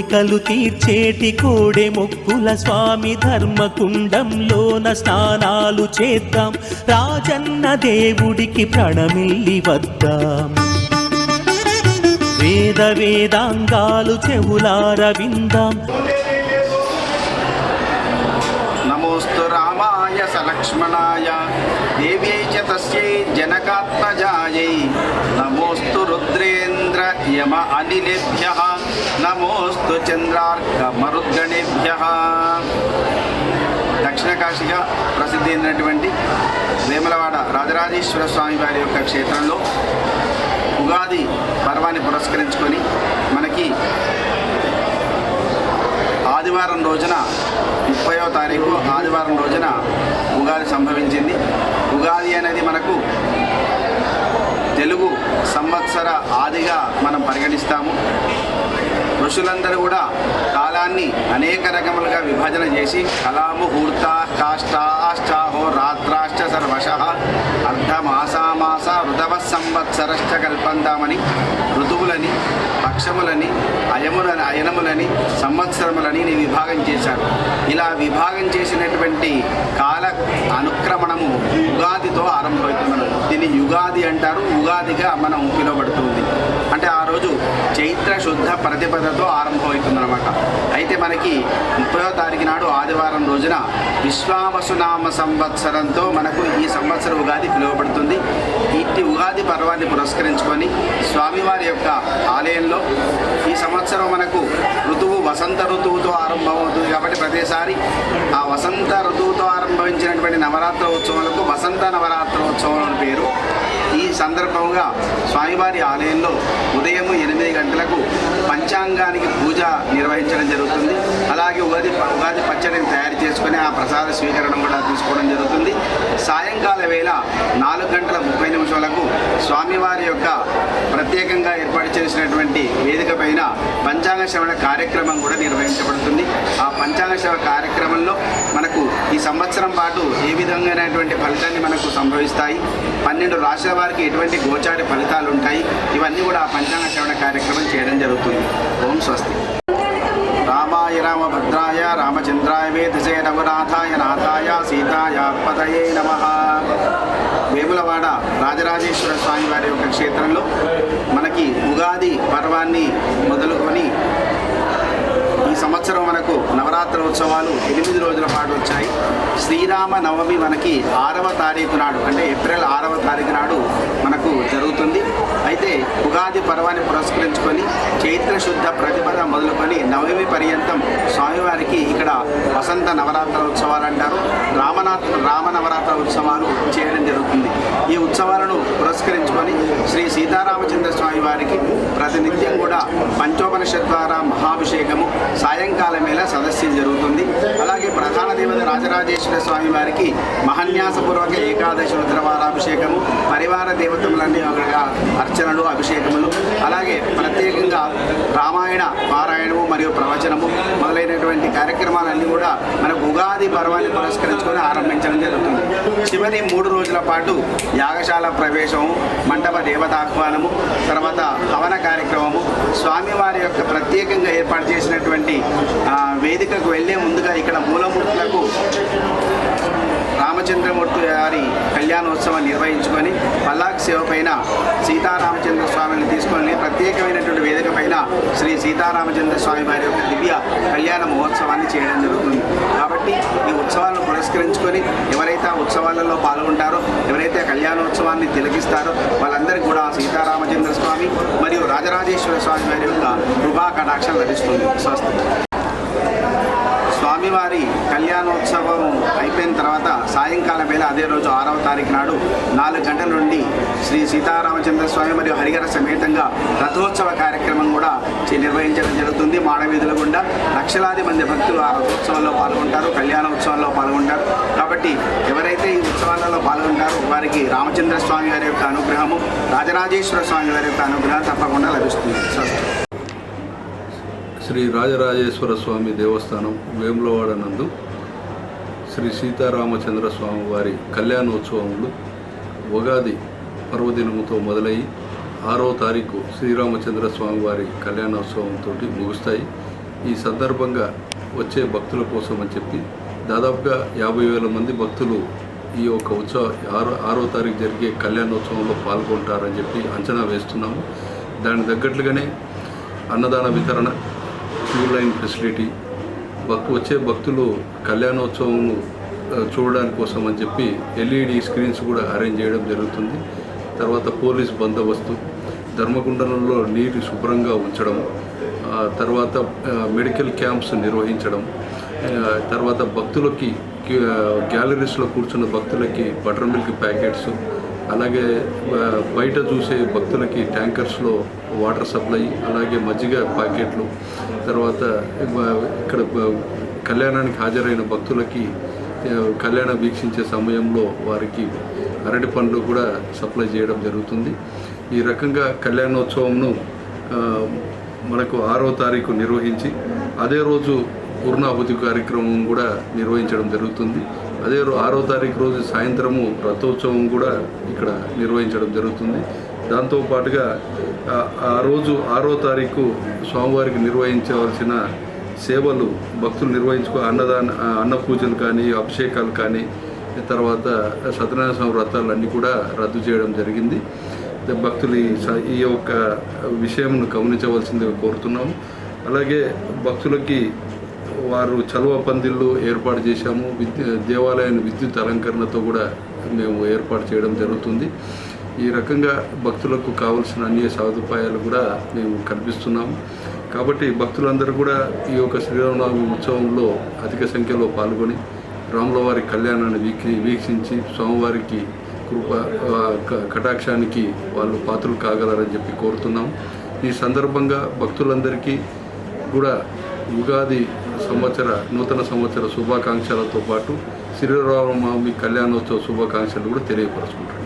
కోరికలు తీర్చేటి కోడే మొక్కుల స్వామి ధర్మకుండంలోన స్నానాలు చేద్దాం. రాజన్న దేవుడికి ప్రణమిల్లి వద్దాం. వేద వేదాంగాలు చెవులార విందాం. నమోస్తు రామాయ సలక్ష్మణాయ దేవీ చ తస్యై జనకాత్మజాయై. నమోస్తు రుద్రేంద్ర యమ అనిలేభ్య. నమోస్తు చంద్రార్క మరుద్గణేభ్య దక్షిణ కాశీగా ప్రసిద్ధి అయినటువంటి వేములవాడ రాజరాజేశ్వర స్వామి వారి యొక్క క్షేత్రంలో ఉగాది పర్వాన్ని పురస్కరించుకొని మనకి ఆదివారం రోజున ముప్పయో తారీఖు ఆదివారం రోజున ఉగాది సంభవించింది. ఉగాది అనేది మనకు తెలుగు సంవత్సర ఆదిగా మనం పరిగణిస్తాము. ఋషులందరూ కూడా కాలాన్ని అనేక రకములుగా విభజన చేసి కలాము హూర్త కాష్టాష్టాహో రాత్రాష్ట సర్వశ అర్ధమాసామాస ఋతవ సంవత్సరశ్చ కల్పందామని ఋతువులని పక్షములని అయములని అయనములని సంవత్సరములని నేను విభాగం చేశారు. ఇలా విభాగం చేసినటువంటి కాల అనుక్రమణము ఉగాదితో ఆరంభమవుతుంది దీన్ని యుగాది అంటారు ఉగాదిగా మనం పిలువబడుతుంది. అంటే ఆ రోజు చైత్ర శుద్ధ ప్రతిపదతో ఆరంభమవుతుందన్నమాట. అయితే మనకి ముప్పయో తారీఖు నాడు ఆదివారం రోజున విశ్వావసునామ సంవత్సరంతో మనకు ఈ సంవత్సరం ఉగాది పిలువబడుతుంది. ఇట్టి ఉగాది పర్వాన్ని పురస్కరించుకొని స్వామివారి యొక్క ఆలయంలో ఈ సంవత్సరం మనకు ఋతువు వసంత ఋతువుతో ఆరంభమవుతుంది కాబట్టి ప్రతిసారి ఆ వసంత ఋతువుతో ఆరంభించినటువంటి నవరాత్ర ఉత్సవాలకు వసంత నవరాత్ర ఉత్సవం అని పేరు ఈ సందర్భంగా స్వామివారి ఆలయంలో ఉదయం ఎనిమిది గంటలకు పంచాంగానికి పూజ నిర్వహించడం జరుగుతుంది. అలాగే ఉగాది ఉగాది పచ్చడిని తయారు చేసుకుని ఆ ప్రసాద స్వీకరణ కూడా తీసుకోవడం జరుగుతుంది. సాయంకాల వేళ నాలుగు గంటల ముప్పై నిమిషాలకు స్వామివారి యొక్క ప్రత్యేకంగా ఏర్పాటు చేసినటువంటి వేదిక పైన శ్రవణ కార్యక్రమం కూడా నిర్వహించబడుతుంది. ఆ పంచాంగ శ్రవణ కార్యక్రమంలో మనకు ఈ సంవత్సరం పాటు ఏ విధంగానైనటువంటి ఫలితాన్ని మనకు సంభవిస్తాయి? పన్నెండు రాష్ట్రాల వారికి ఎటువంటి గోచారి ఫలితాలు ఉంటాయి ఇవన్నీ కూడా ఆ పంచాంగ శ్రవణ కార్యక్రమం చేయడం జరుగుతుంది. ఓం స్వస్తి. రామాయ రామభద్రాయ రామచంద్రాయ వేదసే రఘునాథాయ నాథాయ సీతాయ పదయే నమ. వేములవాడ రాజరాజేశ్వర స్వామి వారి యొక్క క్షేత్రంలో మనకి ఉగాది పర్వాన్ని మొదలు సంవత్సరం మనకు నవరాత్ర ఉత్సవాలు ఎనిమిది రోజుల పాటు వచ్చాయి. శ్రీరామ నవమి మనకి ఆరవ తారీఖు నాడు అంటే ఏప్రిల్ ఆరవ తారీఖు నాడు మనకు జరుగుతుంది. అయితే ఉగాది పర్వాన్ని పురస్కరించుకొని చైత్ర శుద్ధ ప్రతిపద మొదలుకొని నవమి పర్యంతం స్వామివారికి ఇక్కడ వసంత నవరాత్ర ఉత్సవాలు అంటారు. రామనాథ రామ నవరాత్ర ఉత్సవాలు చేయడం జరుగుతుంది. ఈ ఉత్సవాలను పురస్కరించుకొని శ్రీ సీతారామచంద్ర స్వామి వారికి ప్రతినిత్యం కూడా పంచోపనిషత్ ద్వారా మహాభిషేకము సాయంకాలం వేళ సదస్యం జరుగుతుంది. అలాగే ప్రధాన దేవత రాజరాజేశ్వర స్వామి వారికి మహన్యాసపూర్వక ఏకాదశి రుద్రవారాభిషేకము పరివార దేవతములన్నీ అర్చనలు అభిషేకములు అలాగే ప్రత్యేకంగా రామాయణ పారాయణము మరియు ప్రవచనము మొదలైనటువంటి కార్యక్రమాలన్నీ కూడా మనకు ఉగాది పర్వాన్ని పురస్కరించుకొని ఆరంభించడం జరుగుతుంది. చివరి మూడు రోజుల పాటు యాగశాల ప్రవేశము మండప దేవతాహ్వానము తర్వాత హవన కార్యక్రమము స్వామివారి యొక్క ప్రత్యేకంగా ఏర్పాటు చేసినటువంటి వేదికకు వెళ్ళే ముందుగా ఇక్కడ మూలమూర్తులకు రామచంద్రమూర్తి గారి కళ్యాణోత్సవం నిర్వహించుకొని పల్లాక్ సేవ పైన సీతారామచంద్ర స్వామిని తీసుకొని ప్రత్యేకమైనటువంటి వేదిక పైన శ్రీ సీతారామచంద్ర స్వామి వారి యొక్క దివ్య కళ్యాణ మహోత్సవాన్ని చేయడం జరుగుతుంది. కాబట్టి పురస్కరించుకొని ఎవరైతే ఆ ఉత్సవాలలో పాల్గొంటారో ఎవరైతే కళ్యాణోత్సవాన్ని తిలకిస్తారో వాళ్ళందరికీ కూడా సీతారామచంద్ర స్వామి మరియు రాజరాజేశ్వర స్వామి వారి యొక్క కృపా కటాక్షం లభిస్తుంది. స్వస్తి. స్వామివారి కళ్యాణోత్సవం అయిపోయిన తర్వాత సాయంకాలం వేళ అదే రోజు ఆరవ తారీఖు నాడు నాలుగు గంటల నుండి శ్రీ సీతారామచంద్ర స్వామి మరియు హరిహర సమేతంగా రథోత్సవ కార్యక్రమం కూడా నిర్వహించడం జరుగుతుంది. మాడవీధుల గుండా లక్షలాది మంది భక్తులు ఆ రథోత్సవంలో పాల్గొంటారు కళ్యాణోత్సవంలో పాల్గొంటారు. కాబట్టి ఎవరైతే ఈ ఉత్సవాలలో పాల్గొంటారో వారికి రామచంద్ర స్వామి వారి యొక్క అనుగ్రహము రాజరాజేశ్వర స్వామి వారి యొక్క అనుగ్రహం తప్పకుండా లభిస్తుంది. స్వస్తి. శ్రీ రాజరాజేశ్వర స్వామి దేవస్థానం వేములవాడ నందు శ్రీ సీతారామచంద్ర స్వామి వారి కళ్యాణోత్సవములు ఉగాది పర్వదినముతో మొదలయ్యి ఆరో తారీఖు శ్రీరామచంద్ర స్వామి వారి కళ్యాణోత్సవంతో ముగుస్తాయి. ఈ సందర్భంగా వచ్చే భక్తుల కోసం అని చెప్పి దాదాపుగా యాభై వేల మంది భక్తులు ఈ యొక్క ఉత్సవ ఆరో ఆరో తారీఖు జరిగే కళ్యాణోత్సవంలో పాల్గొంటారని చెప్పి అంచనా వేస్తున్నాము. దాని తగ్గట్లుగానే అన్నదాన వితరణ క్యూ లైన్ ఫెసిలిటీ. భక్తు వచ్చే భక్తులు కళ్యాణోత్సవం చూడడానికి కోసం అని చెప్పి ఎల్ఈడి స్క్రీన్స్ కూడా అరేంజ్ చేయడం జరుగుతుంది. తర్వాత పోలీస్ బందోబస్తు ధర్మగుండంలో నీరు శుభ్రంగా ఉంచడం తర్వాత మెడికల్ క్యాంప్స్ నిర్వహించడం తర్వాత భక్తులకి గ్యాలరీస్లో కూర్చున్న భక్తులకి బటర్ మిల్క్ ప్యాకెట్స్ అలాగే బయట చూసే భక్తులకి ట్యాంకర్స్లో వాటర్ సప్లై అలాగే మజ్జిగ ప్యాకెట్లు తర్వాత ఇక్కడ కళ్యాణానికి హాజరైన భక్తులకి కళ్యాణం వీక్షించే సమయంలో వారికి అరటి పండ్లు కూడా సప్లై చేయడం జరుగుతుంది. ఈ రకంగా కళ్యాణోత్సవంను మనకు ఆరో తారీఖు నిర్వహించి అదే రోజు పూర్ణాహుతి కార్యక్రమం కూడా నిర్వహించడం జరుగుతుంది. అదే ఆరో తారీఖు రోజు సాయంత్రము రథోత్సవం కూడా ఇక్కడ నిర్వహించడం జరుగుతుంది. దాంతో పాటుగా ఆ- రోజు ఆరో తారీఖు స్వామివారికి నిర్వహించవలసిన సేవలు భక్తులు నిర్వహించుకో అన్నదాన అన్న పూజలు కానీ అభిషేకాలు కానీ తర్వాత సత్యనారాయణ స్వామి వ్రతాలు అన్నీ కూడా రద్దు చేయడం జరిగింది. భక్తులు ఈ స- ఈ యొక్క విషయంను గమనించవలసిందిగా కోరుతున్నాము. అలాగే భక్తులకి వారు చలువ పందిళ్ళు ఏర్పాటు చేశాము. విద్యు దేవాలయాన్ని విద్యుత్ అలంకరణతో కూడా మేము ఏర్పాటు చేయడం జరుగుతుంది. ఈ రకంగా భక్తులకు కావలసిన అన్ని సదుపాయాలు కూడా మేము కల్పిస్తున్నాము. కాబట్టి భక్తులందరూ కూడా ఈ యొక్క శ్రీరామనవమి ఉత్సవంలో అధిక సంఖ్యలో పాల్గొని రాములవారి కళ్యాణాన్ని వీక్షి వీక్షించి స్వామివారికి కృప క- కటాక్షానికి వాళ్ళు పాత్రలు కాగలరని చెప్పి కోరుతున్నాం ఈ సందర్భంగా భక్తులందరికీ కూడా ఉగాది సంవత్సర నూతన సంవత్సర శుభాకాంక్షలతో పాటు శ్రీరామనవమి కళ్యాణోత్సవ శుభాకాంక్షలు కూడా తెలియపరుచుకుంటారు